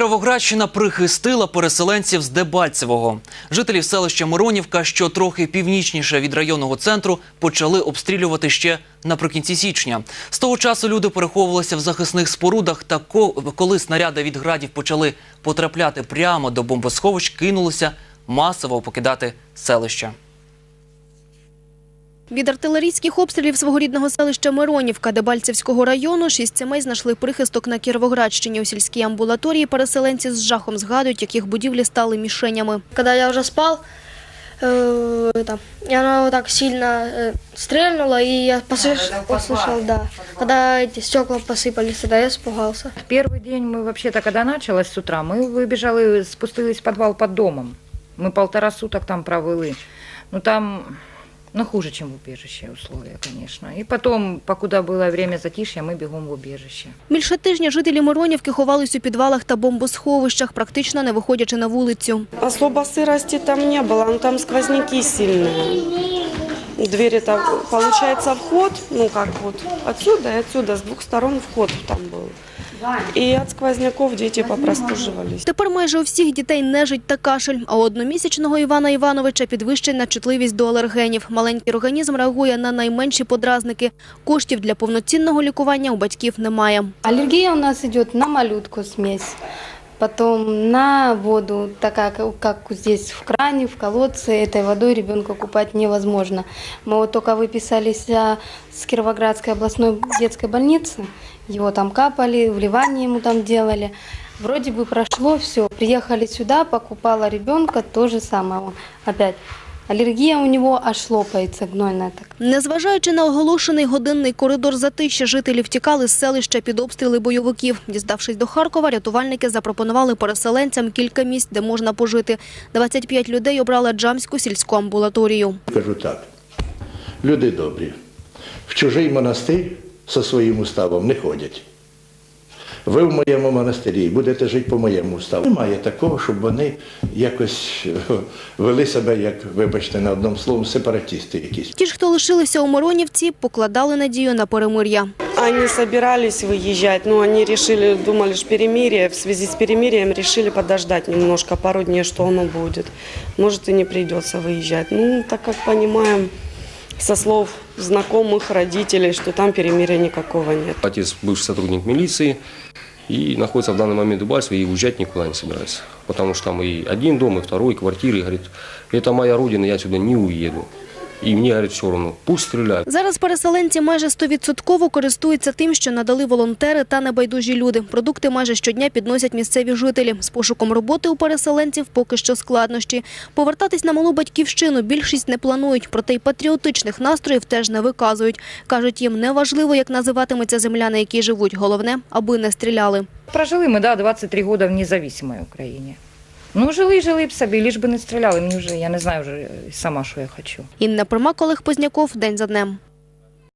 Кіровоградщина прихистила переселенців з Дебальцевого. Жителів селища Миронівка, що трохи північніше від районного центру, почали обстрілювати ще наприкінці січня. З того часу люди переховувалися в захисних спорудах. Та ко- коли снаряди від градів почали потрапляти прямо до бомбосховищ, кинулися масово покидати селище. Від артилерійських обстрілів свого рідного селища Миронівка Дебальцевського району шість сімей знайшли прихисток на Кіровоградщині. У сільській амбулаторії переселенці з жахом згадують, яких будівлі стали мішенями. Когда я уже спал, э, это, и она вот так сильно э, стрельнула, и я послыш- услышал, да. Когда эти стекла посыпались, тогда я испугался. В Первый день мы вообще-то, когда началось с утра, мы выбежали, спустились в подвал под домом. Мы полтора суток там провели. Ну там, ну хуже, чем в убежище условия, конечно. И потом, покуда было время затишья, мы бегом в убежище. Більше тижня жителі Миронівки ховались у підвалах та бомбосховищах, практично не виходячи на вулицю. Особо сырости там не было, но там сквозняки сильные. Двери там, получается, вход, ну как вот, отсюда и отсюда, с двух сторон вход там был. И от сквозняков дети попростуживались. Тепер майже у всіх дітей нежить та кашель, а у одномісячного Івана Івановича підвищена чутливість до алергенів. Маленький організм реагує на найменші подразники. Коштів для повноцінного лікування у батьків немає. Аллергия у нас идет на малютку смесь, потом на воду, такая, как- как здесь в кране, в колодце, этой водой ребенка купать невозможно. Мы вот только выписались а, с Кировоградской областной детской больницы, его там капали, вливание ему там делали. Вроде бы прошло все, приехали сюда, покупала ребенка, то же самое. Опять аллергия у него аж лопается гнойная так. Незважаючи на оголошений годинний коридор затища, жителі втікали з селища під обстріли бойовиків. Діставшись до Харкова, рятувальники запропонували переселенцям кілька місць, де можна пожити. 25 людей обрали Джамську сільську амбулаторію. Кажу так, люди добрі, в чужий монастир зі своїм уставом не ходять. Ви в моєму монастирі будете жити по моєму уставу. Немає такого, щоб вони якось е, вели себе, як, вибачте, на одному словом, сепаратісти якісь. Ті ж, хто лишилися у Миронівці, покладали надію на перемир'я. Они собирались выезжать, но они решили, думали, что перемирие, в связи с перемирием решили подождать немножко, пару дней, что оно будет. Может и не придется выезжать. Ну, так как понимаем со слов знакомых, родителей, что там перемирия никакого нет. Отец бывший сотрудник милиции и находится в данный момент в Дебальцево и уезжать никуда не собирается. Потому что там и один дом, и второй, и квартиры. И говорит, это моя родина, я отсюда не уеду. И мне, говорит, все равно, пусть стреляют. Зараз переселенці майже стовідсотково користуються тим, що надали волонтери та небайдужі люди. Продукти майже щодня підносять місцеві жителі. З пошуком роботи у переселенців поки що складнощі. Повертатись на малу батьківщину більшість не планують, проте й патріотичних настроїв теж не виказують. Кажуть, їм не важливо, як називатиметься земля, на якій живуть. Головне, аби не стріляли. Прожили мы, да, 23 года в независимой Украине. Ну, жили, жили б собі, ліж би не стріляли. Мені вже, я не знаю вже сама, що я хочу. Інна Примак, Олег Позняков. День за днем.